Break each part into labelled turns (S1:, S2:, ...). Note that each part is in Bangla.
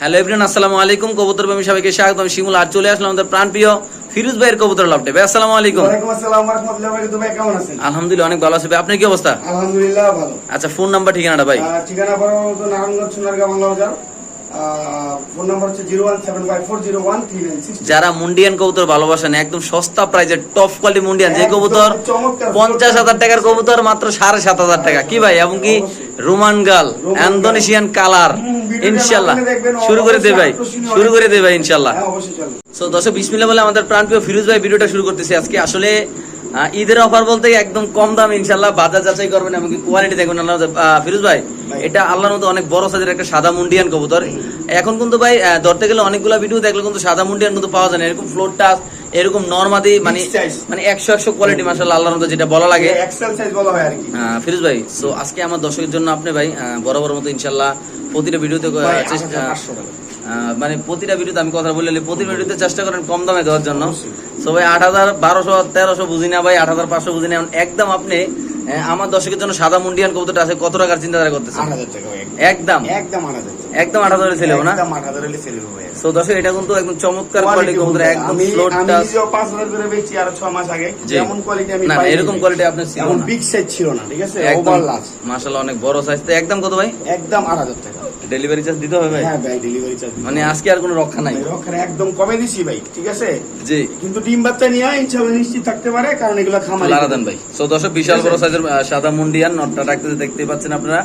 S1: হ্যালো এভরিন আসসালামু আলাইকুম। কবুতর প্রেমী সবাইকে স্বাগত আমি শিমুল আর চলে আসলাম আমাদের প্রাণপ্রিয় ফিরুজ ভাইয়ের কবুতর লাভটে। ভাই আসসালামু আলাইকুম।
S2: ওয়ালাইকুম আসসালাম ওয়া রাহমাতুল্লাহি ওয়া বারাকাতুহু। ভাই কেমন আছেন?
S1: আলহামদুলিল্লাহ অনেক ভালো আছে ভাই। আপনার কি অবস্থা?
S2: আলহামদুলিল্লাহ ভালো।
S1: আচ্ছা ফোন নাম্বার ঠিকানাটা ভাই।
S2: ঠিকানা বরাবর নারায়ণগঞ্জ সোনারগাঁ বাংলা বাজার।
S1: যারা মুন্ডিয়ান কবুতর ভালোবাসেন একদম সস্তা প্রাইজের টপ কোয়ালিটি মুন্ডিয়ান যে কবুতর পঞ্চাশ হাজার টাকার কবুতর মাত্র সাড়ে সাত হাজার টাকা। কি ভাই? এবং কি রোমান গাল ইন্দোনেশিয়ান কালার। ইনশাল্লাহ। শুরু করে দে ভাই। শুরু করে দে ভাই ইনশাল্লাহ।
S2: হ্যাঁ চলবে।
S1: সো দর্শক বিসমিল্লা বলে আমাদের প্রাণপ্রিয় ফিরোজ ভাই ভিডিওটা শুরু করতেছি আজকে। আসলে ঈদের অফার বলতে একদম কম দাম ইনশাল্লাহ বাজার যাচাই করবেন এমনকি কোয়ালিটি দেখবেন আল্লাহ ফিরোজ ভাই। এটা আল্লাহর মতো অনেক বড় সাইজের একটা সাদা মুন্ডিয়ান কবুতর। এখন কিন্তু ভাই ধরতে গেলে অনেকগুলা ভিডিও দেখলে কিন্তু সাদা মুন্ডিয়ান কিন্তু পাওয়া যায় না। এরকম ফ্লোর টাচ এরকম নর্মাদি মানে মানে একশো একশো কোয়ালিটি মাসাল্লাহ আল্লাহর মতো যেটা বলা লাগে।
S2: হয়
S1: ফিরোজ ভাই সো আজকে আমার দর্শকের জন্য আপনি ভাই বরাবর মতো ইনশাল্লাহ প্রতিটা ভিডিওতে চেষ্টা
S2: 8500 টাকা।
S1: আহ, মানে প্রতিটা ভিডিওতে আমি কথা বললে প্রতিটা ভিডিওতে চেষ্টা করেন কম দামে দেওয়ার জন্য।
S2: অবশ্যই।
S1: সো ভাই আট হাজার বারোশো তেরোশো বুঝি না ভাই আট হাজার পাঁচশো বুঝি না। একদম আপনি আমার দর্শকের জন্য সাদা মুন্ডিয়ান কবুতরটা আছে কত টাকার চিন্তাধারা করতেছেন?
S2: 8000 টাকা ভাই,
S1: একদম।
S2: একদম।
S1: একদম আট হাজারের ছেলে না?
S2: একদম 8000 হলে ছেলে
S1: সো দর্শক এটা কিন্তু একদম চমৎকার কোয়ালিটি কবুতর একদম
S2: আমি-
S1: ফ্লোর
S2: আমি
S1: টাচ
S2: নিজেও 5000 করে বেচি আরও 6 মাস আগে। যেমন আমি
S1: না, এরকম
S2: ভাই।
S1: quality আপনার ছিল না।
S2: big size ছিল না, ঠিক আছে?
S1: একদম
S2: Over
S1: মাশাআল্লাহ অনেক বড় সাইজ তো একদম কত ভাই?
S2: একদম 8000 টাকা।
S1: ডেলিভারি চার্জ দিতে হবে ভাই?
S2: হ্যাঁ ভাই, charge দিতে
S1: মানে আজকে আর কোনো রক্ষা নাই।
S2: ওখানে একদম কমে দিছি ভাই, ঠিক আছে?
S1: জি।
S2: কিন্তু ডিম বাচ্চা নিয়ে ইনশাআল্লাহ নিশ্চিত থাকতে পারে কারণ এগুলো খামারি।
S1: লারা দেন ভাই। সো দর্শক বিশাল বড় সাইজের সাদা মুন্ডিয়ান নটটা রাখতে দেখতে পাচ্ছেন আপনারা।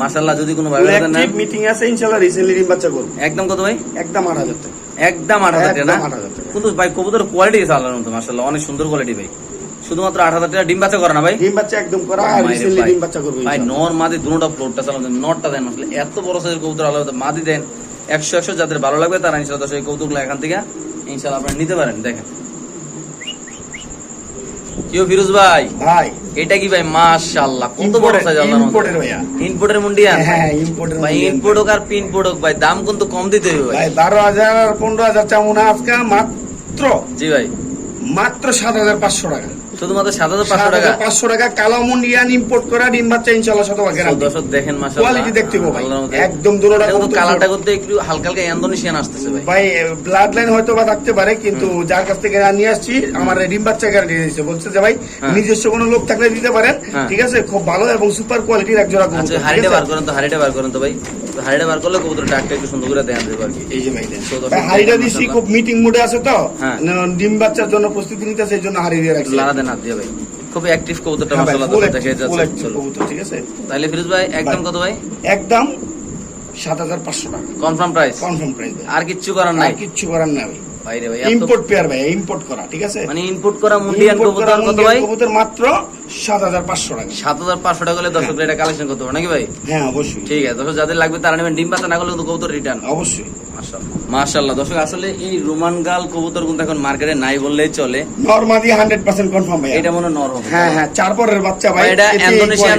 S1: মাশাআল্লাহ যদি কোনো ভাই নেন।
S2: মিটিং আছে ইনশাআল্লাহ রিসেন্টলি ডিম বাচ্চা করব।
S1: একদম কত ভাই?
S2: একদম 8000 টাকা।
S1: একদম আট হাজার টাকা না?
S2: একদম 8000 টাকা।
S1: কিন্তু ভাই কবুতর কোয়ালিটি আছে আল্লাহর মতো মাশাআল্লাহ অনেক সুন্দর কোয়ালিটি ভাই। শুধুমাত্র আট হাজার টাকা ডিম বাচ্চা করে না ভাই?
S2: ডিম বাচ্চা একদম করা আর রিসেন্টলি
S1: ভাই।
S2: ডিম বাচ্চা করব
S1: ভাই নর মাদি দুটোটা ফ্লোরটা চালানো নটটা দেন আসলে। এত বড় সাইজের কবুতর আল্লাহ মাদি দেন একশো একশো যাদের ভালো লাগবে তারা ইনশাল্লাহ এই কবুতরগুলো এখান থেকে ইনশাল্লাহ আপনারা নিতে পারেন দেখেন। কিও ফিরোজ ভাই
S2: ভাই।
S1: এটা কি ভাই? মাশাআল্লাহ কত বড় সাইজ আল্লাহর
S2: ইম্পোর্টের ভাইয়া।
S1: ইনপুটের মুন্ডিয়ান?
S2: হ্যাঁ ইম্পোর্টের
S1: ভাই ইনপুট হোক আর পিনপুট হোক ভাই দাম কিন্তু কম দিতে হবে ভাই।
S2: ভাই হাজার আর পনেরো হাজার চামু আজকে মাত্র।
S1: জি ভাই।
S2: মাত্র সাত হাজার পাঁচশো টাকা।
S1: শুধুমাত্র সাত হাজার পাঁচশো টাকা?
S2: পাঁচশো টাকা কালামুন ইয়ান ইম্পোর্ট করা ডিম বাচ্চা ইনশাল্লাহ শতভাগ
S1: দর্শক দেখেন
S2: কোয়ালিটি দেখতে পাবো। একদম
S1: কালারটা করতে একটু হালকা হালকা ইন্দোনেশিয়ান আসতেছে ভাই।
S2: ভাই ব্লাড লাইন হয়তো বা থাকতে পারে কিন্তু যার কাছ থেকে নিয়ে আসছি আমার ডিম বাচ্চা গ্যারান্টি দিয়েছে। বলছে যে ভাই
S1: হ্যাঁ।
S2: নিজস্ব কোনো লোক থাকলে দিতে পারেন
S1: হ্যাঁ।
S2: ঠিক আছে? খুব ভালো এবং সুপার কোয়ালিটির এক জোড়া কবুতর,
S1: হাড়িটা বার করেন তো হাড়িটা বার করেন তো ভাই। হাড়িটা বার করলে কবুতর ডাকটা একটু সুন্দর করে দেখা যাবে আর কি।
S2: এই যে ভাই হাড়িটা
S1: দেখেন
S2: দিচ্ছি খুব মিটিং মুডে আছে তো।
S1: হ্যাঁ।
S2: ডিম বাচ্চার জন্য প্রস্তুতি নিতেছে এই জন্য হাড়ি দিয়ে রাখছি।
S1: হাত দিয়ে ভাই। খুব অ্যাক্টিভ কবুতরটা
S2: হ্যাঁ
S1: মাশাআল্লাহ দেখে যাচ্ছে
S2: কবুতর, ঠিক আছে?
S1: তাহলে ফিরোজ ভাই একদম কত ভাই?
S2: একদম সাত হাজার পাঁচশো টাকা।
S1: কনফার্ম প্রাইস
S2: কনফার্ম প্রাইস
S1: আর কিচ্ছু করার নাই?
S2: কিচ্ছু করার না ভাই।
S1: ভাই রে ভাই
S2: ইম্পোর্ট পেয়ার ভাই ইম্পোর্ট করা ঠিক আছে?
S1: মানে ইনপুট করা মুন্ডিয়ান কবুতর কত ভাই?
S2: কবুতর মাত্র সাত হাজার পাঁচশো টাকা।
S1: হলে এটা কালেকশন করতে নাকি ভাই?
S2: হ্যাঁ অবশ্যই।
S1: ঠিক আছে দর্শক যাদের লাগবে তারা নেবেন। ডিম পাতা না করলে কিন্তু কবুতর রিটার্ন
S2: অবশ্যই।
S1: মাশাল্লাহ দর্শক আসলে এই রোমান গাল কবুতর কিন্তু এখন মার্কেটে নাই বললেই চলে।
S2: নর্মাদি হান্ড্রেড পার্সেন্ট কনফার্ম ভাই
S1: এটা মনে হয় নর হবে
S2: হ্যাঁ হ্যাঁ চার পরের বাচ্চা ভাই
S1: এটা ইন্দোনেশিয়ান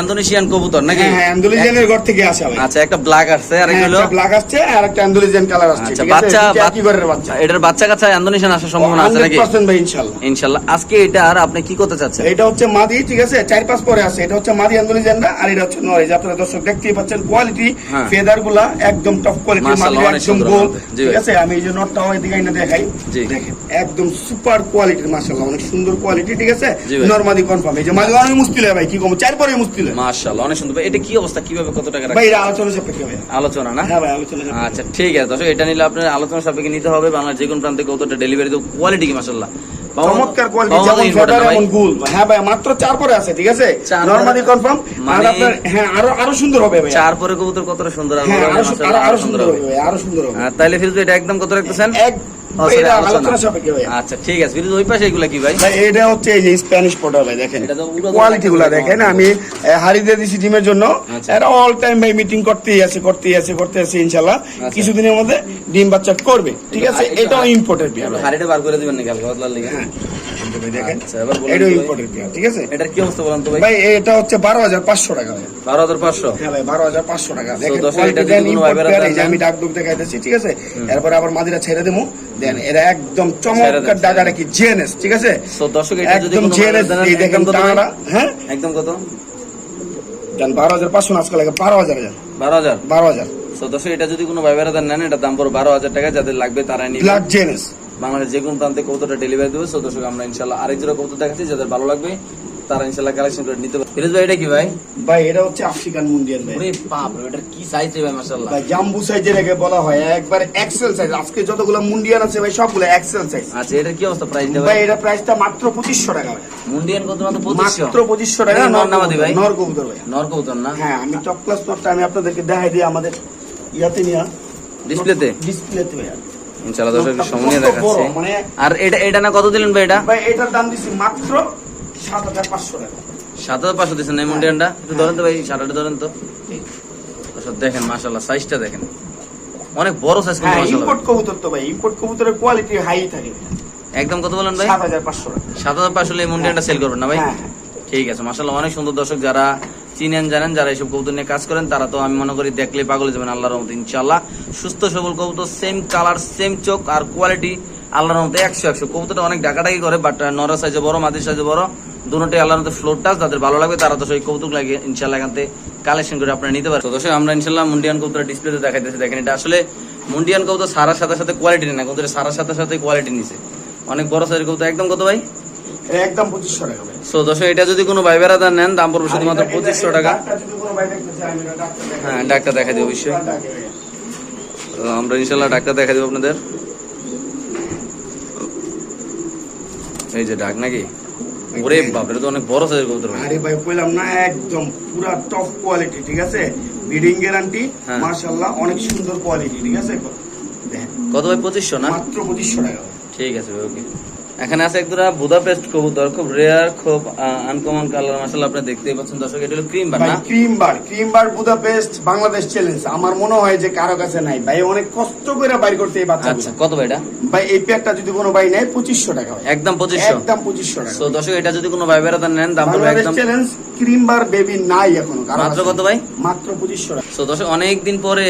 S1: ইন্দোনেশিয়ান কবুতর নাকি?
S2: হ্যাঁ হ্যাঁ অ্যান্ডোলিজিয়ানের ঘর থেকে আসে ভাই।
S1: আচ্ছা একটা ব্ল্যাক আসছে আর
S2: হ্যাঁ, একটা ব্ল্যাক আসছে আর একটা অ্যান্ডোলিজিয়ান কালার আসছে
S1: আচ্ছা বাচ্চা
S2: ঘরের বাচ্চা।
S1: এটার বাচ্চা কাচ্চা ইন্দোনেশিয়ান আসার সম্ভাবনা আছে নাকি?
S2: 100% ভাই ইনশাআল্লাহ।
S1: ইনশাল্লাহ আজকে এটা আর আপনি কি করতে চাচ্ছেন?
S2: এটা হচ্ছে মাদি ঠিক আছে? চার পাঁচ পরে আছে এটা হচ্ছে মাদি আন্দোলিজানরা আর এটা হচ্ছে নরেজ আপনারা দর্শক দেখতেই পাচ্ছেন কোয়ালিটি
S1: হ্যাঁ।
S2: ফেদারগুলা একদম টপ কোয়ালিটি
S1: মাশাআল্লাহ,
S2: মাদি
S1: অনেক
S2: একদম গোল। ঠিক আছে আমি এই যে নটটা এদিকে এনে দেখাই। দেখেন একদম সুপার কোয়ালিটির মাশাআল্লাহ অনেক সুন্দর কোয়ালিটি ঠিক আছে? নরমালি কনফার্ম এই যে মাঝে অনেক মুশকিল হয় ভাই কি কম চার পরে মুশকিল হয়।
S1: মাশাআল্লাহ অনেক সুন্দর। ভাই এটা কি অবস্থা? কীভাবে কত টাকা
S2: ভাই
S1: রাখছেন
S2: এটা আলোচনা সাপেক্ষে ভাই
S1: আলোচনা না?
S2: হ্যাঁ ভাই আলোচনা
S1: আচ্ছা ঠিক আছে। দর্শক এটা নিলে আপনার আলোচনা সাপেক্ষে নিতে হবে। বাংলার যে কোনো প্রান্তে কতটা ডেলিভারি তো কোয়ালিটি কি মাশাআল্লাহ?
S2: চমৎকার কোয়ালিটি যেমন ফেদার এমন গুল। হ্যাঁ ভাই মাত্র চার পরে আছে ঠিক আছে? নরমালি কনফার্ম আর
S1: মানে-
S2: আপনার হ্যাঁ আরও আরও সুন্দর হবে ভাই।
S1: চার পরে কবুতর কতটা সুন্দর আর
S2: হ্যাঁ
S1: আরও
S2: আরো-
S1: সুন্দর হবে।
S2: হবে আরও সুন্দর হবে।
S1: তাহলে ফিরোজ এটা একদম কত রাখতেছেন?
S2: এক
S1: ও, sorry,
S2: এটা
S1: আলোচনা।
S2: আলোচনা সাপেক্ষে ভাই
S1: আচ্ছা ঠিক আছে। ফিরোজ ওই পাশে এগুলা কি ভাই?
S2: ভাই এটা হচ্ছে এই যে স্প্যানিশ পোটার ভাই দেখেন।
S1: এটা তো পুরো
S2: কোয়ালিটি গুলা দেখেন আমি এ, দিয়ে দিছি ডিমের জন্য।
S1: আচ্ছা।
S2: অল টাইম ভাই মিটিং করতেই আছে করতেই আছে করতে আছে ইনশাল্লাহ কিছুদিনের মধ্যে ডিম বাচ্চা করবে ঠিক আছে? এটাও
S1: ইম্পর্টেন্ট হারিটা বার করে দিবেন নাকি? হালকা পাতলার লেগে।
S2: ভাই দেখেন।
S1: আচ্ছা, এবার বলুন
S2: এটাও
S1: তো ভাই।
S2: ইম্পোর্টের পেয়ার ঠিক আছে?
S1: এটার কি অবস্থা বলেন তো ভাই?
S2: ভাই এটা হচ্ছে বারো হাজার টাকা ভাই। হ্যাঁ ভাই টাকা। দেখেন
S1: এটা যদি
S2: দেন,
S1: কোনো
S2: import এই যে আমি ডাক ডুক দেখাইতেছি ঠিক আছে? এরপরে আবার মাদিরা ছেড়ে দেবো। দেন এরা একদম চমৎকার কি জিএনএস ঠিক আছে?
S1: So, দর্শক এটা যদি কোনো
S2: জিএনএস এই দেখেন
S1: কত
S2: টাকাটা হ্যাঁ?
S1: একদম কত?
S2: লাগে
S1: দর্শক এটা যদি কোনো ভাই নেন এটা দাম বারো হাজার টাকা যাদের লাগবে তারাই নিবে।
S2: ব্ল্যাক জেনেস
S1: বাংলাদেশ যে কোনো প্রান্তে কবুতরটা ডেলিভারি দেবে। সো দর্শক আমরা ইনশাল্লাহ আরেক জোড়া কবুতর দেখাচ্ছি যাদের ভালো লাগবে তারা ইনশাল্লাহ কালেকশন করে নিতে পারবে। ফিরোজ ভাই এটা কি ভাই?
S2: ভাই এটা হচ্ছে আফ্রিকান মুন্ডিয়ান ভাই।
S1: ওরে বাপ রে এটা কি সাইজ রে ভাই মাশাআল্লাহ।
S2: ভাই জাম্বু সাইজের একে বলা হয় একবারে এক্সেল সাইজ আজকে যতগুলো মুন্ডিয়ান আছে ভাই সবগুলো এক্সেল সাইজ
S1: আচ্ছা এটা কি অবস্থা প্রাইস দেবে
S2: ভাই? এটা প্রাইসটা মাত্র পঁচিশশো টাকা ভাই।
S1: মুন্ডিয়ান কত মাত্র 2500
S2: মাত্র পঁচিশশো টাকা
S1: এটা নর নামাদি ভাই?
S2: নর কবুতর ভাই।
S1: নর কবুতর না?
S2: হ্যাঁ আমি টপ ক্লাস নটটা আমি আপনাদেরকে দেখাই দিই আমাদের ইয়াতে নিয়ে।
S1: ডিসপ্লেতে
S2: ডিসপ্লেতে ভাই।
S1: ইনশাআল্লাহ দর্শক সামনে নিয়ে দেখাচ্ছি।
S2: মানে
S1: আর এটা এটা না কত দিলেন ভাই এটা?
S2: ভাই এটার দাম দিছি মাত্র সাত হাজার পাঁচশো টাকা।
S1: সাত হাজার পাঁচশো দিচ্ছেন এই মুন্ডিয়ানটা একটু ধরেন তো ভাই ধরেন তো। দর্শক দেখেন মাশাআল্লাহ সাইজটা দেখেন। অনেক বড় সাইজ কিন্তু
S2: হ্যাঁ
S1: মাশাআল্লাহ।
S2: ইম্পোর্ট কবুতর তো ভাই ইম্পোর্ট কবুতরের কোয়ালিটি হাই থাকে।
S1: একদম কত বলেন ভাই?
S2: সাত হাজার পাঁচশো টাকা।
S1: সাত হাজার পাঁচশো এই মুন্ডিয়ানটা সেল করবেন না ভাই?
S2: হ্যাঁ, হ্যাঁ।
S1: ঠিক আছে মাসাল্লাহ অনেক সুন্দর দর্শক যারা চিনেন, জানেন, যারা এইসব কবুতর নিয়ে কাজ করেন, তারা তো আমি মনে করি দেখলে পাগল যাবেন আল্লাহর রহমত ইনশাল্লাহ সুস্থ সবল কবুতর সেম কালার সেম চোখ আর কোয়ালিটি আল্লাহর রহমতে একশো একশো। কবুতরটা অনেক ডাকাডাকি করে বাট নরা সাইজে বড় মাদির সাইজে বড় দুটোটাই আল্লাহর মধ্যে ফ্লোর টাচ তাদের ভালো লাগবে তারা তো সেই কৌতুক লাগে ইনশাল্লাহ এখান থেকে কালেকশন করে আপনারা নিতে পারেন তো দর্শক, আমরা ইনশাল্লাহ মুন্ডিয়ান কবুতর ডিসপ্লেতে দেখাইতেছি, দেখেন এটা আসলে মুন্ডিয়ান কবুতর সারার সাথে সাথে কোয়ালিটি নেই না, কবুতরের সারার সাথে সাথে কোয়ালিটি নিছে। অনেক বড় সাইজের কবুতর। একদম কত ভাই?
S2: একদম পঁচিশশো টাকা
S1: সো দর্শক এটা যদি কোনো ভাই বেড়াদার নেন দাম পড়বে শুধুমাত্র পঁচিশশো টাকা। হ্যাঁ ডাক্তার দেখা দিই অবশ্যই। আমরা ইনশাল্লাহ ডাক্তার দেখা দেবো আপনাদের। এই যে ডাক নাকি? ওরে বাপ এটা তো অনেক বড় সাইজের কবুতর।
S2: আরে ভাই কইলাম না একদম পুরা টপ কোয়ালিটি ঠিক আছে? Breeding guarantee. মাশাআল্লাহ অনেক সুন্দর কোয়ালিটি ঠিক আছে?
S1: কত ভাই পঁচিশশো না?
S2: মাত্র পঁচিশশো টাকা।
S1: ঠিক আছে ওকে এখানে আছে একটা বুদাপেস্ট কবুতর খুব রেয়ার খুব আনকমন কালার মাসাল্লাহ আপনি দেখতেই পাচ্ছেন। দর্শক এটা হলো ক্রিম বার না?
S2: Cream bar cream bar Budapest Bangladesh challenge আমার মনে হয় যে কারও কাছে নাই। ভাই অনেক কষ্ট করে বাইর করতে এই বাচ্চা
S1: আচ্ছা কত ভাই এটা?
S2: ভাই এই প্যাকটা যদি কোনো ভাই নেয় পঁচিশশো টাকা ভাই।
S1: একদম পঁচিশশো।
S2: একদম পঁচিশশো টাকা।
S1: তো দর্শক এটা যদি কোনো ভাই বেড়াদার নেন দাম পড়বে
S2: বাংলাদেশ
S1: একদম
S2: চ্যালেঞ্জ ক্রিম বার বেবি নাই এখনও। কারও
S1: মাত্র কত ভাই?
S2: মাত্র পঁচিশশো টাকা।
S1: তো দর্শক অনেকদিন পরে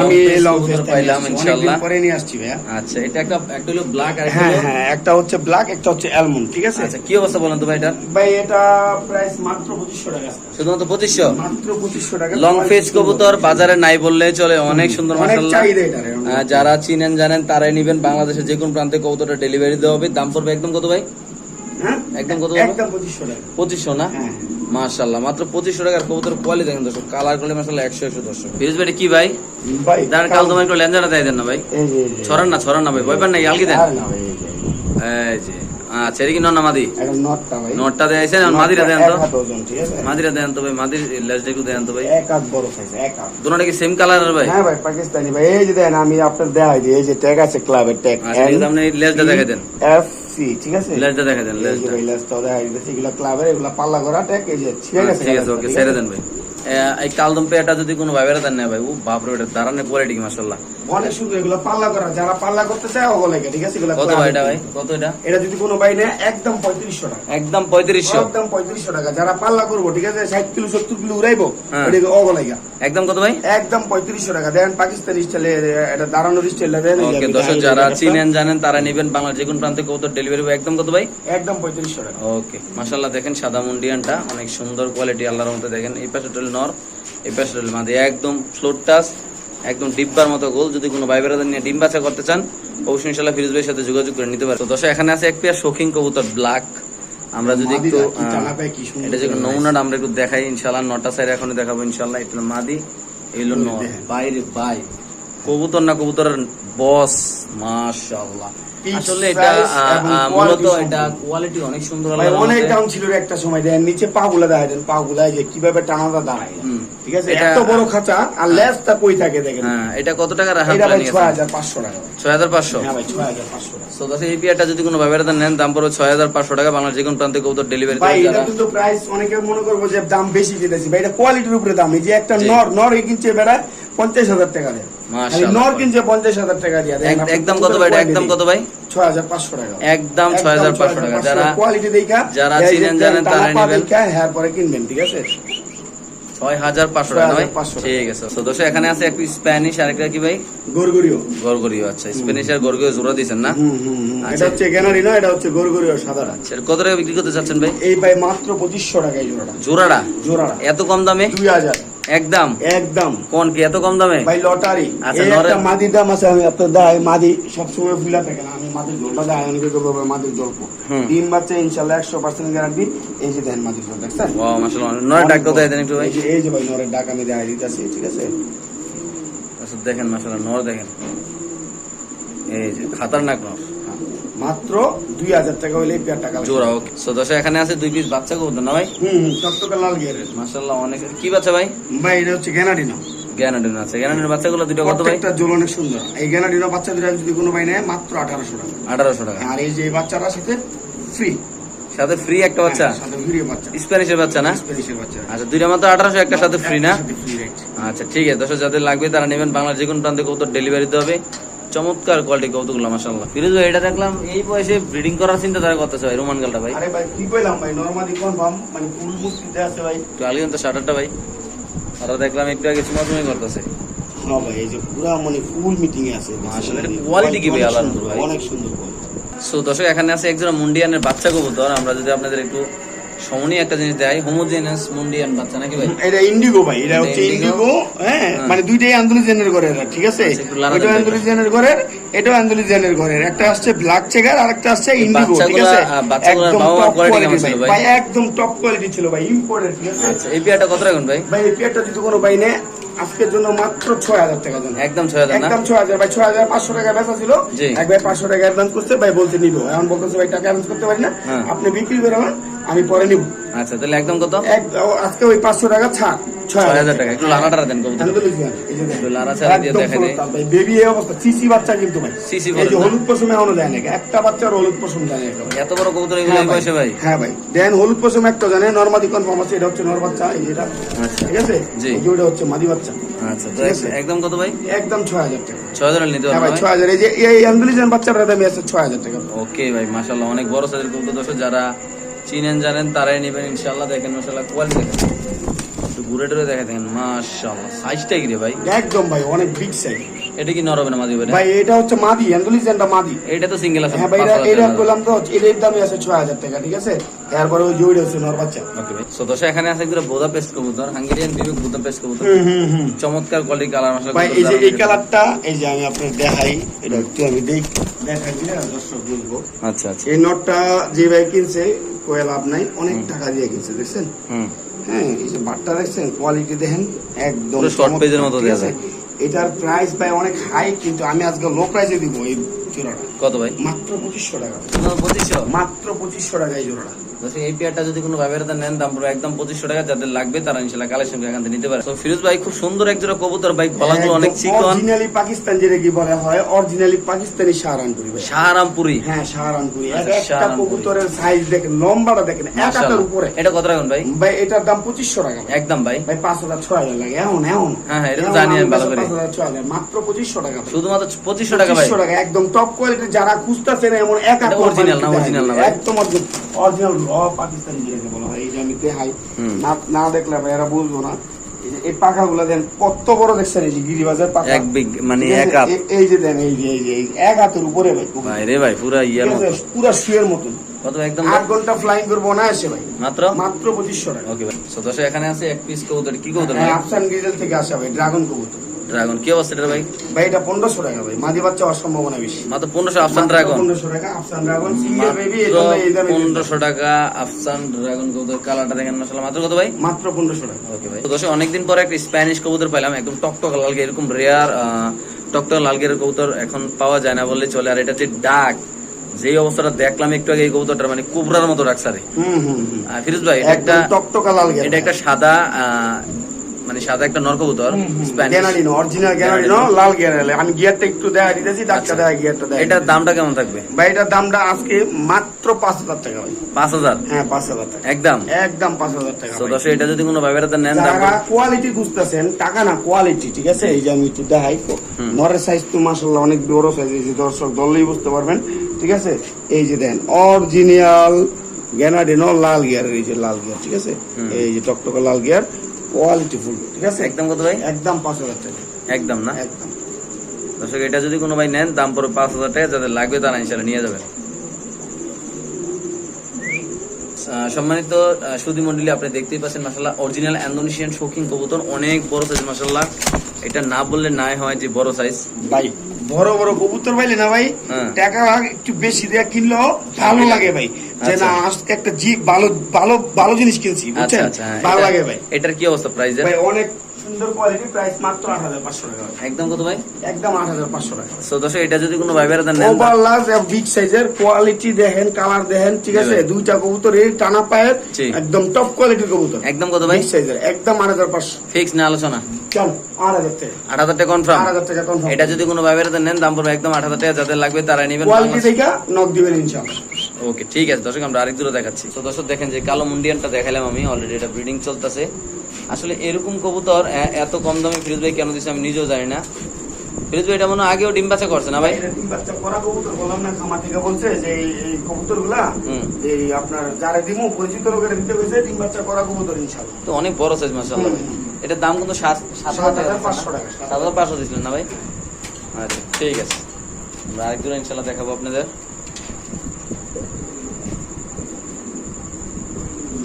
S2: আমি লং ফেসটা
S1: পাইলাম ইনশাআল্লাহ।
S2: পরে নিয়ে আসছি ভাইয়া।
S1: আচ্ছা এটা একটা একটা হলো ব্ল্যাক আর একটা
S2: হ্যাঁ হ্যাঁ একটা হচ্ছে ব্ল্যাক একটা হচ্ছে অ্যালমন্ড ঠিক আছে?
S1: আচ্ছা কি অবস্থা বলেন তো ভাই এটা?
S2: ভাই এটা প্রাইস মাত্র পঁচিশশো টাকা।
S1: শুধুমাত্র পঁচিশশো?
S2: মাত্র পঁচিশশো টাকা।
S1: লং ফেজ কবুতর বাজারে নাই বললে চলে অনেক সুন্দর
S2: অনেক
S1: মাসাল্লাহ
S2: চাহিদা এটার
S1: যারা চিনেন জানেন তারাই নিবেন। বাংলাদেশের যে কোন প্রান্তে কবুতরটা ডেলিভারি দেওয়া হবে। দাম পড়বে একদম কত ভাই?
S2: হ্যাঁ?
S1: একদম কত
S2: একদম পঁচিশশো টাকা।
S1: পঁচিশশো না?
S2: হ্যাঁ।
S1: মাশাল্লাহ মাত্র পঁচিশশো টাকার কবুতর কোয়ালিটি দেখেন দর্শক। কালার করলে মাসাল্লাহ একশো একশো দর্শক ফিরোজ ভাই কি ভাই?
S2: ভাই
S1: দাঁড়ান কাল তোমার একটু লেঞ্জাটা দেয় দেন না ভাই।
S2: এই যে,
S1: ছড়ান না ছড়ান না ভাই ভয় পান না আলগি দেন।
S2: না ভাই, এই যে,
S1: আচ্ছা এটা কি নন না মাদি?
S2: নটটা ভাই।
S1: নোটটা দেয়াইছেন আর মাদিরা দেন তো?
S2: এক হাত ওজন, ঠিক আছে?
S1: মাদিরা দেন তো ভাই? মাদির লেজটা একটু দেন তো ভাই?
S2: এক হাত বড় size, এক হাত।
S1: দুটোটা কি সেম কালারের ভাই?
S2: হ্যাঁ ভাই পাকিস্তানি ভাই। এই যে দেন আমি আপনার দেখাই দিই। এই যে ট্যাগ আছে ক্লাবের ট্যাগ
S1: আচ্ছা আছে, আপনি লেজটা দেখাই দেন।
S2: এফ সি ঠিক আছে?
S1: লেজটা দেখাই দেন লেজটা।
S2: ভাই লেজটাও দেখাই দিতেছি। এগুলা ক্লাবের এগুলা পাল্লা করা ট্যাগ এই যে ঠিক আছে?
S1: আচ্ছা, ঠিক আছে ওকে ছেড়ে দেন ভাই। এই কালদম পেটা যদি কোনো ভাই ও বাপরে এটা দাঁড়ানোর কোয়ালিটি মাসাল্লাহ
S2: অনেক সুন্দর এগুলো পাল্লা করা যারা পাল্লা করতে চায় ঠিক আছে? এগুলো
S1: কত ভাই এটা ভাই? কত এটা?
S2: এটা যদি কোনো ভাই নেয় একদম পঁয়ত্রিশশো টাকা।
S1: একদম পঁয়ত্রিশশো।
S2: একদম পঁয়ত্রিশশো টাকা। যারা পাল্লা করব ঠিক আছে? ষাট কিলো সত্তর কিলো উড়াইবো
S1: হ্যাঁ।
S2: এটা
S1: একদম কত ভাই?
S2: একদম পঁয়ত্রিশশো টাকা। দেন পাকিস্তানি স্টাইলে এটা দাঁড়ানোর স্টাইলটা দেন
S1: ওকে দর্শক যারা চিনেন জানেন তারা নেবেন বাংলার যে কোনো প্রান্তে কবুতর ডেলিভারি একদম কত ভাই?
S2: একদম পঁয়ত্রিশশো টাকা।
S1: ওকে মাশাল্লাহ দেখেন সাদা মুন্ডিয়ানটা অনেক সুন্দর কোয়ালিটি আল্লাহর মধ্যে দেখেন। এই পাশে নর এই পাশে মাদি। একদম ফ্লোর টাচ একদম ডিব্বার মতো গোল। যদি কোনো ভাই বেড়াদের নিয়ে ডিম বাছা করতে চান অবশ্যই ইনশাল্লাহ ফিরোজ ভাইয়ের সাথে যোগাযোগ করে নিতে পারেন। তো দশা এখানে আছে এক পেয়ার শৌখিন কবুতর ব্ল্যাক আমরা যদি একটু এটা যে নমুনাটা আমরা একটু দেখাই ইনশাল্লাহ নটা সাইড এখনই দেখাবো ইনশাল্লাহ এটা মাদি এলো নর। বাইরে বাই। কবুতর না কবুতরের বস মাশাআল্লাহ আসলে এটা মূলত এটা কোয়ালিটি অনেক সুন্দর
S2: অনেক। দাম ছিল একটা সময় দেন নিচে পাগুলা দেখা দেন পাগুলা যে কীভাবে টানাটা দাঁড়ায়। ঠিক আছে? এত বড় খাঁচা আর লেজটা কই থাকে দেখেন?
S1: হ্যাঁ এটা কত টাকা রাখা
S2: এটা ভাই
S1: প্ল্যানিং
S2: ছয়
S1: আছে
S2: হাজার পাঁচশো টাকা। ভাই।
S1: ছয় হাজার পাঁচশো?
S2: হ্যাঁ ভাই ছয় হাজার পাঁচশো টাকা।
S1: সো দশ এই পিয়ারটা যদি কোনো ব্যবহার নেন দাম পড়বে ছয় হাজার পাঁচশো টাকা। বাংলার যে কোনো প্রান্তে কবুতর ডেলিভারি
S2: ভাই এটা কিন্তু প্রাইস অনেকে মনে করব যে দাম বেশি দিতেছি ভাই এটা কোয়ালিটির উপরে দাম। এই যে একটা নর নর এই কিনছে বেড়া পঞ্চাশ হাজার টাকা দেয়। নর কিনছে পঞ্চাশ হাজার টাকা দিয়ে।
S1: একদম কত ভাই? একদম কত ভাই?
S2: ছয় হাজার পাঁচশো টাকা।
S1: একদম যারা
S2: কোয়ালিটি দেখা
S1: যারা চিনেন জানেন তারা নেবেন।
S2: হ্যাঁ পরে কিনবেন ঠিক আছে?
S1: ছয় হাজার পাঁচশো টাকা না ভাই
S2: 6,500 টাকা।
S1: ঠিক আছে। তো দোষ এখানে আছে এক স্প্যানিশ আরেকটা কি ভাই?
S2: গরগরিও।
S1: গরগরিও আচ্ছা। স্প্যানিশ আর গরগরিও জোড়া দিয়েছেন না। আচ্ছা।
S2: এটা হচ্ছে গ্যানারি না এটা হচ্ছে গরগরিও সাদাটা
S1: আচ্ছা, কত টাকা বিক্রি করতে চাচ্ছেন ভাই?
S2: এই ভাই মাত্র পঁচিশশো টাকা জোড়াটা।
S1: জোড়াটা?
S2: জোড়াটা।
S1: এত কম দামে?
S2: দুই হাজার।
S1: একদম?
S2: একদম।
S1: কোন কি এত কম দামে?
S2: ভাই লটারি।
S1: আচ্ছা,
S2: একটা মাদির দাম আছে আমি আপনার দায় মাদি সবসময় ফুলা থাকে না আমি মাদির জলটা দেয় অনেকে করব মাদির জল্প
S1: হুম।
S2: ডিম বাচ্চা ইনশাল্লাহ একশো পার্সেন্ট গ্যারান্টি এই যে দেন মাদির জল দেখছেন?
S1: ও মাশাআল্লাহ। নয় ডাক কোথায় দেন একটু ভাই।
S2: এই যে- ভাই নরের ডাক আমি দেখাই দিতেছি ঠিক আছে?
S1: আচ্ছা দেখেন মাশাআল্লাহ নর দেখেন। এই যে খাতারনাক নর।
S2: মাত্র দুই হাজার টাকা হলে পেয়ার টাকা
S1: জোড়া ওকে সো দশ এখানে আছে দুই পিস বাচ্চা কবুতর না ভাই?
S2: হুম লাল গিয়ারের
S1: মাশাআল্লাহ অনেক কি বাচ্চা ভাই?
S2: ভাই এটা হচ্ছে গ্যানাডিনো।
S1: গ্যানাডিন আছে। গ্যানাডিন বাচ্চাগুলো দুটো কত ভাই?
S2: প্রত্যেকটা জোল অনেক সুন্দর। এই গ্যানাডিনো বাচ্চা দুটা যদি কোনো ভাই নেয় মাত্র আঠারোশো টাকা।
S1: আঠারোশো টাকা।
S2: আর এই যে বাচ্চাটার সাথে ফ্রি
S1: সাথে ফ্রি একটা বাচ্চা?
S2: ফ্রি বাচ্চা।
S1: স্প্যানিশের বাচ্চা না?
S2: স্প্যানিশের বাচ্চা।
S1: আচ্ছা দুইটা মাত্র আঠারোশো একটা সাথে ফ্রি না। আচ্ছা ঠিক আছে। দর্শক যাদের লাগবে তারা নেবেন বাংলার যে কোনো প্রান্তে কত ডেলিভারি দিতে হবে। চমৎকার কোয়ালিটি কৌতুকগুলো মাসাল্লাহ ফিরোজ ভাই এটা দেখলাম এই বয়সে ব্রিডিং করার চিন্তা তারা করতেছে ভাই রোমান গালটা ভাই।
S2: আরে ভাই কি কইলাম ভাই নরমালি কনফার্ম মানে ফুল মুস্তিতে আছে ভাই।
S1: একটু আলিগন তো শাটারটা ভাই। আর দেখলাম একটু আগে চুমাচুমি করতেছে।
S2: হ্যাঁ ভাই এই যে পুরা মানে ফুল মিটিং এ আছে।
S1: আসলে quality কি ভাই আলাদা। ভাই?
S2: অনেক সুন্দর।
S1: সো দর্শক এখানে আছে একজন মুন্ডিয়ানের বাচ্চা কবুতর। আমরা যদি আপনাদের একটু একটা জিনিস দেয় হোমোজেনাস মুন্ডিয়ান বাচ্চা নাকি ভাই?
S2: এটা ইন্ডিগো ভাই এটা
S1: এটা
S2: হচ্ছে ইন্ডিগো হ্যাঁ
S1: হ্যাঁ।
S2: মানে দুইটাই আন্দোলিজেনের ঘরের ঠিক আছে?
S1: আচ্ছা,
S2: আন্দোলিজেনের ঘরের এটাও আন্দোলিজেনের ঘরের। একটা আসছে ব্ল্যাক চেকার আর একটা আসছে ইন্ডিগো ঠিক আছে? একদম top
S1: quality কেমন
S2: quality
S1: ছিল
S2: ভাই। একদম টপ কোয়ালিটি ছিল ভাই ইম্পোর্টেড ঠিক আছে?
S1: আচ্ছা এই কত রাখুন ভাই?
S2: ভাই এই যদি কোনো ভাই নেয় আজকের জন্য মাত্র ছয় হাজার টাকা দেন
S1: একদম ছয় হাজার
S2: একদম ছয় হাজার ভাই ছয় হাজার পাঁচশো টাকা বেচা ছিল। এক ভাই পাঁচশো টাকা অ্যাডভান্স করছে ভাই বলতে নিবো। এখন বলতেছে ভাই টাকা অ্যাডভান্স করতে পারি না?
S1: হ্যাঁ।
S2: আপনি বিক্রি করে আমার আমি পরে নিবো।
S1: আচ্ছা তাহলে একদম কত?
S2: আজকে ওই পাঁচশো টাকা ছাড় ছয়
S1: হাজার। টাকা। একটু দেন। একটু ছাড়া দিয়ে দেখা দেয়।
S2: ভাই, বেবি এই অবস্থা সিসি বাচ্চা কিন্তু ভাই।
S1: সিসি
S2: এই যে হলুদ পশম এখনও দেয় না একটা বাচ্চার হলুদ পশম দেয় না
S1: এত বড় কবুতর এগুলো
S2: হ্যাঁ
S1: বয়সে ভাই?
S2: হ্যাঁ ভাই। দেন হলুদ পশম একটা জানে নর্মাদি কনফার্ম আছে এটা হচ্ছে নর বাচ্চা এই
S1: আচ্ছা।
S2: ঠিক আছে?
S1: জি।
S2: ওটা হচ্ছে মাদি বাচ্চা।
S1: আচ্ছা তো একদম কত ভাই?
S2: একদম ছয় হাজার টাকা।
S1: ছয় হাজার নিতে
S2: হ্যাঁ ভাই? ছয় হাজার। এই যে এই আন্দোলিজান বাচ্চাটার দামই আছে ছয় হাজার টাকা।
S1: ওকে ভাই মাশাল্লাহ অনেক বড় সাইজের কবুতর দর্শক যারা চিনেন, জানেন, তারাই নেবেন ইনশাল্লাহ দেখেন মাশাল্লাহ কোয়ালিটি দেখেন। একটু ঘুরে টুরে দেখা দেখেন মাশাল্লাহ সাইজটা কি রে ভাই?
S2: একদম ভাই, অনেক বিগ সাইজ
S1: এটা কি নর হবে না মাদি হবে
S2: ভাই এটা হচ্ছে মাদি আন্দোলিজানটা মাদি।
S1: এটা তো সিঙ্গেল আছে
S2: হ্যাঁ ভাই এটা এটা বললাম তো এটার দামই আছে ছয় হাজার টাকা ঠিক আছে? এরপরে ওই জুড়ে হচ্ছে নর বাচ্চা।
S1: ওকে ভাই। সো দর্শক এখানে আছে একদম বোদা পেস্ট কবুতর হাঙ্গেরিয়ান বিবেক বোদা পেস্ট কবুতর চমৎকার কোয়ালিটি কালার মশলা
S2: ভাই এই যে এই কালারটা এই যে আমি আপনার দেখাই এটা একটু আমি দেখ দেখাই দিলে দর্শক বুঝব
S1: আচ্ছা আচ্ছা।
S2: এই নটটা যে ভাই কিনছে কোয়ে লাভ নাই অনেক টাকা দিয়ে কিনছে দেখছেন?
S1: হুম।
S2: হ্যাঁ এই যে বাটটা দেখছেন কোয়ালিটি দেখেন একদম
S1: page এর মতো দেয়া যায়।
S2: এটার প্রাইস ভাই অনেক হাই কিন্তু আমি আজকে লো প্রাইসে দিব। এই জোড়াটা
S1: কত ভাই?
S2: মাত্র পঁচিশশো টাকা।
S1: পঁচিশশো?
S2: মাত্র পঁচিশশো টাকা জোড়াটা।
S1: এই পেয়ারটা যদি কোনো ভাইবের নেন দাম পুরো একদম পঁচিশশো টাকা যাদের লাগবে তারা ইনশাল্লাহ কালেকশন এখান থেকে নিতে পারে। তো ফিরোজ ভাই খুব সুন্দর এক জোড়া কবুতর ভাই গলাগুলো অনেক চিকন।
S2: অরিজিনালি পাকিস্তান যেটা কি বলা হয় অরিজিনালি পাকিস্তানি সাহারানপুরি ভাই।
S1: শাহরামপুরি
S2: হ্যাঁ সাহারানপুরি।
S1: আচ্ছা,
S2: একটা কবুতরের সাইজ দেখেন লম্বাটা দেখেন এক হাতের উপরে।
S1: এটা কত রাখুন ভাই?
S2: ভাই এটার দাম পঁচিশশো টাকা
S1: একদম ভাই।
S2: ভাই পাঁচ হাজার ছয় হাজার লাগে। এখন এখন
S1: হ্যাঁ, হ্যাঁ, এটা তো জানি আমি ভালো করে।
S2: পাঁচ হাজার ছয় হাজার মাত্র পঁচিশশো টাকা
S1: শুধুমাত্র পঁচিশশো টাকা ভাই?
S2: টাকা একদম টপ কোয়ালিটি যারা খুঁজতেছেন এমন এক
S1: এটা original না, original না
S2: একদম অরিজিনাল র পাকিস্তানি যেটাকে বলা হয় এই যে আমি দেখাই। না না দেখলে ভাই এরা বুঝব না। এই যে পাখা গুলা দেন কত বড় দেখছেন এই যে গিরিবাজার পাখা?
S1: এক বিগ মানে এক হাত।
S2: এই যে দেন এই যে এই যে এক হাতের উপরে ভাই।
S1: ভাই রে ভাই পুরা ইয়ার মতো?
S2: পুরা শুয়ের মতন
S1: কত একদম
S2: আট ঘণ্টা ফ্লাইং করব না এসে ভাই।
S1: মাত্র?
S2: মাত্র পঁচিশশো টাকা।
S1: ওকে ভাই। সো এখানে আছে এক পিস কবুতর কি কবুতর ভাই?
S2: হ্যাঁ, আফসান গ্রিজেল থেকে আসা ভাই ড্রাগন কবুতর।
S1: ড্রাগন কি অবস্থা এটা ভাই?
S2: ভাই এটা পনেরোশো টাকা ভাই মাদি বাচ্চা হওয়ার সম্ভাবনা বেশি।
S1: মাত্র পনেরোশো আফসান ড্রাগন
S2: পনেরোশো টাকা আফসান ড্রাগন সিঙ্গেল বেবি এই জন্য এই দামে দিয়েছে।
S1: পনেরোশো টাকা আফসান ড্রাগন কবুতর কালারটা দেখেন মাসাল্লাহ মাত্র কত ভাই?
S2: মাত্র পনেরোশো টাকা।
S1: ওকে ভাই। তো দর্শক অনেকদিন পরে একটা স্প্যানিশ কবুতর পাইলাম একদম টকটক লালগে এরকম রেয়ার টকটক লালগের কবুতর এখন পাওয়া যায় না বললে চলে। আর এটা হচ্ছে ডাক। যেই অবস্থাটা দেখলাম একটু আগে এই কবুতরটা মানে কুবরার মতো সারে
S2: হুম হুম হুম।
S1: ফিরোজ ভাই এটা একটা
S2: টকটকা লাল
S1: এটা একটা সাদা মানে সাদা একটা নর কবুতর
S2: গ্যানারিনো অরিজিনাল গ্যানারিনো। লাল আমি গিয়ারটা একটু দেখা দিতেছি
S1: আচ্ছা।
S2: দেখা গিয়ারটা দেখা
S1: এটার দামটা কেমন থাকবে?
S2: ভাই এটার দামটা আজকে মাত্র পাঁচ হাজার টাকা ভাই।
S1: পাঁচ হাজার?
S2: হ্যাঁ পাঁচ হাজার টাকা।
S1: একদম?
S2: একদম পাঁচ হাজার টাকা
S1: তো এটা যদি কোনো ভাইবের নেন
S2: কোয়ালিটি খুঁজতেছেন টাকা না কোয়ালিটি ঠিক আছে? এই যে আমি একটু দেখাই নরের সাইজ তো মাসাল্লাহ অনেক বড় সাইজ এই যে দর্শক ধরলেই বুঝতে পারবেন ঠিক আছে? এই যে দেন অরিজিনাল গ্যানাডিনো লাল গিয়ার এই যে লাল গিয়ার ঠিক আছে? এই যে টকটকা লাল গিয়ার কোয়ালিটি ফুল ঠিক আছে?
S1: একদম কত ভাই?
S2: একদম পাঁচ হাজার টাকা।
S1: একদম না?
S2: একদম।
S1: দর্শক এটা যদি কোনো ভাই নেন দাম পড়বে পাঁচ হাজার টাকা যাদের লাগবে তারা ইনশাল্লাহ নিয়ে যাবেন। সম্মানিত সুদী মন্ডলী আপনি দেখতেই পাচ্ছেন মাসাল্লাহ অরিজিনাল ইন্দোনেশিয়ান শৌখিন কবুতর অনেক বড় সাইজ মাসাল্লাহ এটা না বললে নাই হয় যে বড় সাইজ
S2: ভাই বড় বড় কবুতর পাইলে না ভাই
S1: হ্যাঁ।
S2: টাকা একটু বেশি দেয়া কিনলেও ভালো লাগে ভাই। যে
S1: আচ্ছা।
S2: না আজকে একটা ভালো ভালো ভালো জিনিস কিনছি
S1: আচ্ছা
S2: বুঝছেন?
S1: আচ্ছা হ্যাঁ,
S2: ভালো লাগে ভাই।
S1: এটার কি অবস্থা প্রাইজের
S2: ভাই অনেক সুন্দর কোয়ালিটি প্রাইস মাত্র টাকা।
S1: একদম কত ভাই?
S2: একদম আট হাজার পাঁচশো টাকা।
S1: সো দর্শক এটা যদি কোনো ভাই নেন
S2: ওভার লার্জ বিগ সাইজের কোয়ালিটি দেখেন কালার দেখেন ঠিক আছে? দুইটা কবুতর এই টানা পায়ের একদম টপ কোয়ালিটির কবুতর।
S1: একদম কত ভাই?
S2: বিগ সাইজের একদম আট হাজার পাঁচশো।
S1: ফিক্স না আলোচনা।
S2: কেন? আট হাজার টাকা।
S1: আট হাজার টাকা কনফার্ম
S2: আট হাজার টাকা কনফার্ম
S1: এটা যদি কোনো ভাই বেড়াতে নেন দাম পড়বে একদম টাকা যাদের লাগবে তারা নেবেন।
S2: কোয়ালিটি দেখে নক দিবেন ইনশাআল্লাহ।
S1: ওকে ঠিক আছে দর্শক আমরা আরেক দূরে দেখাচ্ছি। তো দর্শক দেখেন যে কালো মুন্ডিয়ানটা দেখালাম আমি অলরেডি এটা ব্রিডিং চলতেছে। আসলে এরকম কবুতর এত কম দামে ফিরোজ ভাই কেন দিচ্ছে আমি নিজেও জানি না। ফিরোজ ভাই এটা মনে আগেও ডিম বাচ্চা করছে না ভাই?
S2: ডিম বাচ্চা করা কবুতর বললাম না খামার থেকে বলছে যে এই- এই
S1: কবুতরগুলা
S2: এই আপনার যারা দিমু পরিচিত লোকের দিতে হয়েছে ডিম বাচ্চা করা কবুতর ইনশাআল্লাহ।
S1: তো অনেক বড় সাইজ
S2: হুম।
S1: এটার দাম কিন্তু সাত সাত
S2: হাজার পাঁচশো টাকা।
S1: সাত হাজার পাঁচশো দিচ্ছিলেন না ভাই? আচ্ছা ঠিক আছে। আমরা আরেক দূরে ইনশাল্লাহ দেখাবো আপনাদের।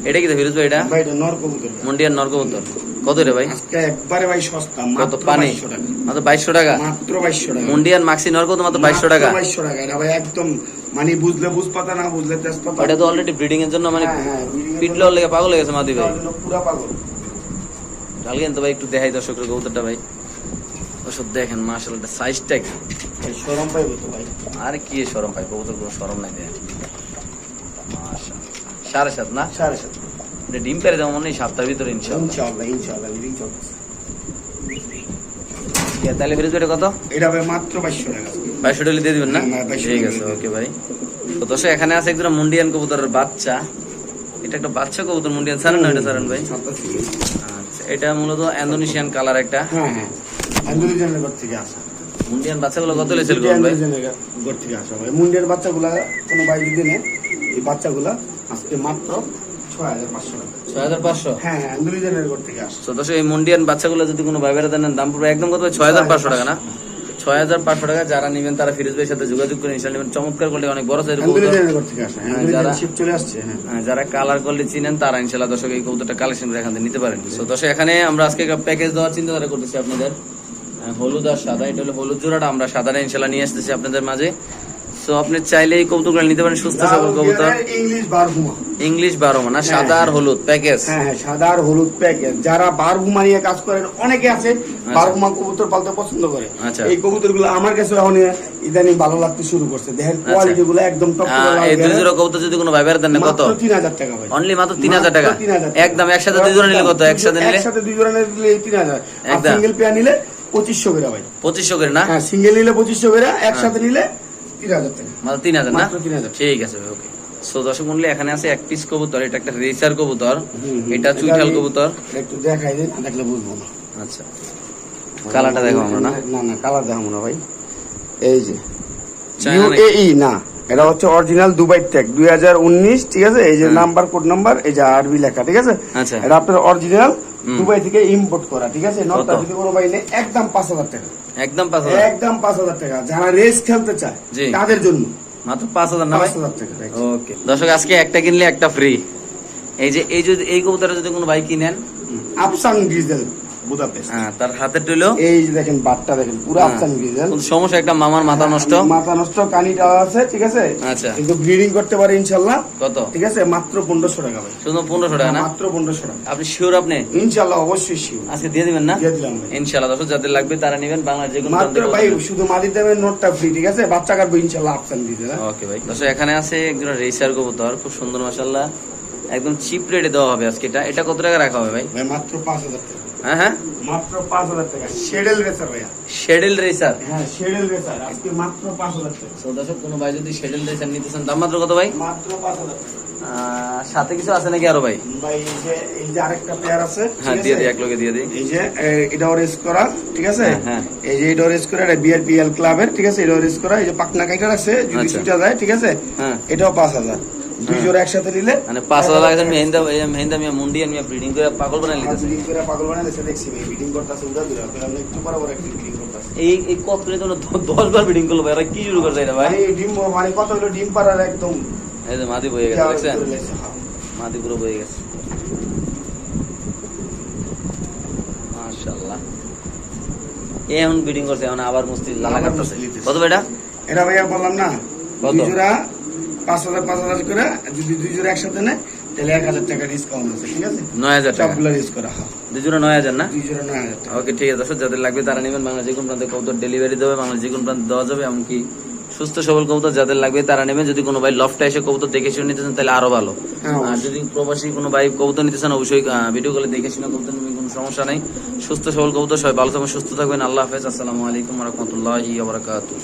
S1: এটা কি তো ফিরোজ ভাই এটা?
S2: ভাই এটা নর কবুতর
S1: নরকবুতর। কত রে ভাই?
S2: আজকে একবারে ভাই সস্তা
S1: কত? পানি?
S2: 2200 টাকা।
S1: মাত্র বাইশশো টাকা?
S2: মাত্র বাইশশো টাকা।
S1: মুন্ডিয়ান মাক্সি নরকবুতর মাত্র বাইশশো টাকা?
S2: বাইশশো টাকা। এটা ভাই একদম মানে বুঝলে বুঝ পাতা না বুঝলে তেজপাতা।
S1: ওটা তো অলরেডি ব্রিডিং এর জন্য মানে
S2: হ্যাঁ, হ্যাঁ,
S1: পিটলো লেগে পাগল হয়ে গেছে মাদি ভাই।
S2: পুরা পাগল।
S1: তো ভাই একটু দেখাই দর্শকের কবুতরটা ভাই। ওসব দেখেন মার্শাল সাইজটা কি?
S2: সরম পাইবো তো ভাই।
S1: আর কি সরম ভাই কবুতর কোনো সরম নাই। সাড়ে সাত না?
S2: সাড়ে সাত।
S1: এটা ডিম পেরে দেওয়া মনে হয় সাতটার ভিতরে ইনশাল্লাহ।
S2: চলতেছে
S1: তাহলে ফিরে এটা কত?
S2: এটা ভাই মাত্র বাইশশো টাকা।
S1: বাইশশো টাকা দিয়ে দিবেন না?
S2: 2200
S1: ঠিক আছে ওকে ভাই। তো দর্শক এখানে আছে একজন মুন্ডিয়ান কবুতরের বাচ্চা। এটা একটা বাচ্চা কবুতর মুন্ডিয়ান। সারেন না এটা সারেন ভাই। আচ্ছা এটা মূলত ইন্দোনেশিয়ান কালার একটা।
S2: হ্যাঁ হ্যাঁ। আন্দোলনের থেকে আসা।
S1: মুন্ডিয়ান বাচ্চাগুলো কত লেছিল ভাই?
S2: থেকে আসা ভাই। মুন্ডের বাচ্চাগুলা কোনো বাইরে যদি নেয় এই বাচ্চাগুলা আজকে মাত্র হ্যাঁ হ্যাঁ আন্দোলনের ঘর থেকে আসা
S1: তো দর্শক এই মুন্ডিয়ান বাচ্চাগুলো যদি কোনো ভাই বেড়াতে দাম পড়বে একদম কত? ছয় হাজার পাঁচশো টাকা না? ছয় হাজার পাঁচশো টাকা যারা নেবেন তারা ফিরোজ ভাইয়ের সাথে যোগাযোগ করে ইনশাল নেবেন। চমৎকার করলে অনেক বড় সাইজের কবুতর।
S2: আন্দোলনের ঘর থেকে আসা
S1: হ্যাঁ,
S2: আন্দোলনের
S1: যারা-
S2: শিপ চলে আসছে হ্যাঁ।
S1: হ্যাঁ, যারা কালার করলে চিনেন তারা ইনশাল্লাহ দর্শক এই কবুতরটা কালেকশন করে এখান থেকে নিতে পারেন। তো দর্শক এখানে আমরা আজকে একটা প্যাকেজ দেওয়ার চিন্তাধারা করতেছি আপনাদের। হলুদ আর সাদা। এটা হলো হলুদ জোড়াটা। আমরা সাদাটা ইনশাল্লাহ নিয়ে আসতেছি আপনাদের মাঝে। তো আপনি চাইলে এই কবুতরগুলো নিতে পারেন সুস্থ সবল কবুতর।
S2: ইংলিশ বারহুমা
S1: ইংলিশ বারো মানে সাদা আর হলুদ প্যাকেজ
S2: হ্যাঁ হ্যাঁ সাদা আর হলুদ প্যাকেট যারা বারহুমা নিয়ে কাজ করেন অনেকে আছে বারহুমা কবুতর পালতে পছন্দ করে।
S1: আচ্ছা।
S2: এই কবুতরগুলো আমার কাছে এখন ইদানিং ভালো লাগতে শুরু করছে। দেখেন কোয়ালিটি গুলো একদম টপ
S1: এই দুই জোড়া কবুতর যদি কোনো ভাই বেড়াতে নেন কত
S2: তিন হাজার টাকা ভাই।
S1: অনলি মাত্র তিন হাজার টাকা?
S2: 3,000 টাকা।
S1: একদম একসাথে দুই জোড়া নিলে কত? একসাথে নিলে?
S2: একসাথে দুই জোড়া নিলে তিন হাজার। আর সিঙ্গেল পেয়ার নিলে পঁচিশশো করে ভাই।
S1: পঁচিশশো করে না?
S2: হ্যাঁ সিঙ্গেল নিলে পঁচিশশো করে একসাথে নিলে তিন হাজার টাকা।
S1: মাত্র তিন হাজার না?
S2: মাত্র 3,000
S1: ঠিক আছে ওকে। সো দর্শক মূল্য এখানে আছে এক পিস কবুতর এটা একটা রেসার কবুতর। এটা চুইঠাল কবুতর।
S2: একটু দেখাই দিন দেখলে বুঝব না।
S1: আচ্ছা। কালারটা দেখো আমরা না?
S2: না না কালার দেখো না ভাই। এই যে ইউএই না। এটা হচ্ছে অরিজিনাল দুবাই ট্যাগ দুই হাজার উনিশ ঠিক আছে? এই যে। নাম্বার কোড নাম্বার এই যে আরবি লেখা ঠিক আছে?
S1: আচ্ছা।
S2: এটা আপনার অরিজিনাল দুবাই থেকে ইম্পোর্ট করা ঠিক আছে? নটটা যদি কোনো ভাই নেই একদম পাঁচ হাজার টাকা।
S1: একদম পাঁচ হাজার।
S2: একদম পাঁচ হাজার টাকা। যারা রেস খেলতে চায় তাদের জন্য।
S1: মাত্র পাঁচ হাজার না
S2: পাঁচ হাজার টাকা
S1: ওকে দর্শক আজকে একটা কিনলে একটা ফ্রি এই যে এই যদি এই কবুতরটা যদি কোনো ভাই কিনেন?
S2: আফসান ডিজেল বুদাপেস্ট
S1: হ্যাঁ তার হাতে টইলো
S2: এই যে দেখেন বাটটা দেখেন পুরো
S1: হ্যাঁ।
S2: আফসান
S1: সমস্যা একটা মামার মাথা নষ্ট?
S2: মাথা নষ্ট কানিটা আছে ঠিক আছে?
S1: আচ্ছা।
S2: কিন্তু ব্রিডিং করতে পারে
S1: কত?
S2: ঠিক আছে মাত্র পনেরোশো টাকা ভাই।
S1: শুধু পনেরোশো টাকা না?
S2: মাত্র পনেরোশো টাকা।
S1: আপনি শিওর আপনি?
S2: অবশ্যই শিও
S1: আজকে দিয়ে দিবেন না?
S2: দিয়ে দিলাম
S1: দর্শক যাদের লাগবে তারা নেবেন। বাংলার যে কোনো
S2: মাত্র ভাই শুধু মাদির দামের নোটটা ফ্রি ঠিক আছে? বাচ্চা কাটবো ইনশাল্লাহ আফসান
S1: ওকে ভাই। দর্শক এখানে আছে একজন রেসার কবুতর। খুব সুন্দর মাসাল্লাহ একদম চিপ রেটে দেওয়া হবে আজকে এটা। এটা কত টাকা রাখা হবে ভাই?
S2: ভাই মাত্র পাঁচ হাজার টাকা।
S1: হ্যাঁ হ্যাঁ।
S2: মাত্র পাঁচ হাজার টাকা। শেডেল রেসার ভাইয়া।
S1: শেডেল রেসার
S2: হ্যাঁ শেডেল রেসার আজকে মাত্র পাঁচ হাজার টাকা।
S1: তো দর্শক কোনো ভাই যদি শেডেল রেসার নিতে চান দাম মাত্র কত ভাই?
S2: মাত্র পাঁচ হাজার টাকা।
S1: সাথে কিছু আছে নাকি আরও ভাই?
S2: ভাই এই যে এই যে আরেকটা পেয়ার আছে
S1: হ্যাঁ
S2: ঠিক
S1: দিয়ে? দিই এক লোকে দিয়ে দিই।
S2: এই যে এ, এটাও রেস করা ঠিক আছে। এই যে করা এটা বিআরপিএল ক্লাবের ঠিক আছে? করা এই যে পাকনা আছে যদি
S1: আচ্ছা।
S2: ছুটা যায় ঠিক আছে?
S1: হ্যাঁ।
S2: এটাও পাঁচ হাজার। দুই। জোড়া একসাথে নিলে?
S1: মানে পাঁচ হাজার লাগে মেহেন্দা মেহেন্দা মিয়া মুন্ডি আর মিয়া ব্রিডিং করে পাগল বানাই লিতেছে
S2: ব্রিডিং করে পাগল বানাই দিছে দেখছি ভাই ব্রিডিং করতেছে উড়া দূরে আমরা একটু পর একটু ব্রিডিং করতেছে।
S1: এই এই কত করে তোমরা দ- দশ বার ব্রিডিং করল ভাই? এরা কি শুরু করছে এটা ভাই?
S2: এই ডিম মানে কত হলো? ডিম পাড়ার একদম
S1: এই যে মাদি বয়ে গেছে দেখছেন। মাদি পুরো বয়ে গেছে। মাশাআল্লাহ। এমন বিডিং করছে এখন আবার মুস্তি লালা কাটতেছে কত বেটা
S2: এটা? ভাইয়া বললাম না? দুই জোড়া পাঁচ হাজার পাঁচ হাজার করে যদি দুই জোড়া একসাথে নেয় তাহলে এক হাজার টাকা ডিসকাউন্ট আছে ঠিক আছে?
S1: নয় হাজার
S2: সবগুলো ইউজ করা হয়।
S1: দুই জোড়া নয় হাজার না?
S2: দুই জোড়া নয় হাজার
S1: ওকে ঠিক আছে। যাদের লাগবে তারা নেবেন। বাংলা যে কোনো প্রান্তে কবুতর ডেলিভারি দেবে বাংলা যে কোনো প্রান্তে দেওয়া যাবে এমনকি সুস্থ সবল কবুতর যাদের লাগবে তারা নেবেন। যদি কোনো ভাই লফটা এসে কবুতর দেখে শুনে নিতে চান তাহলে আরও ভালো।
S2: হ্যাঁ,
S1: আর যদি প্রবাসী কোনো ভাই কবুতর নিতে চান অবশ্যই ভিডিও কলে দেখে শুনে কবুতর নেবেন কোনো সমস্যা নেই। সুস্থ সবল কবুতর সবাই ভালো থাকবেন সুস্থ থাকবেন। আল্লাহ হাফেজ। আসসালামু আলাইকুম রহমতুল্লাহি বারাকাতুহ।